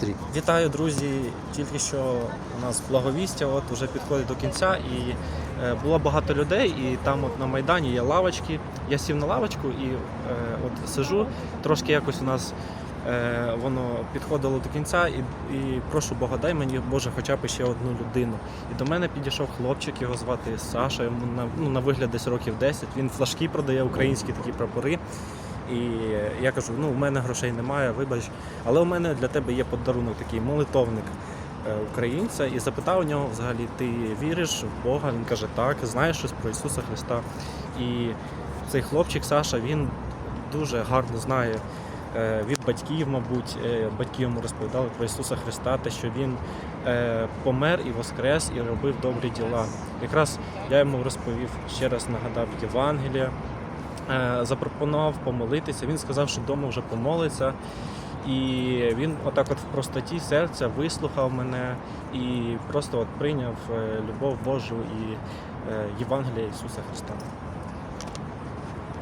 23. Вітаю, друзі! Тільки що у нас благовістя от вже підходить до кінця, і е, було багато людей, і там от на майдані є лавочки. Я сів на лавочку і е, от сижу. Трошки якось у нас е, воно підходило до кінця, і, і прошу Бога, дай мені Боже, хоча б ще одну людину. І до мене підійшов хлопчик, його звати Саша. Йому на ну на вигляд десь років 10. Він флажки продає українські такі прапори. І я кажу: ну, у мене грошей немає, вибач, але у мене для тебе є подарунок такий молитовник е, українця. І запитав у нього взагалі, ти віриш в Бога? Він каже, так, знаєш щось про Ісуса Христа. І цей хлопчик Саша, він дуже гарно знає е, від батьків, мабуть, е, батьки йому розповідали про Ісуса Христа, те, що Він помер і воскрес, і робив добрі діла. Якраз я йому розповів ще раз нагадав Євангелія запропонував помолитися. Він сказав, що вдома вже помолиться. І він отак от в простоті серця вислухав мене і просто от прийняв е, любов Божу і е, Євангелія Ісуса Христа.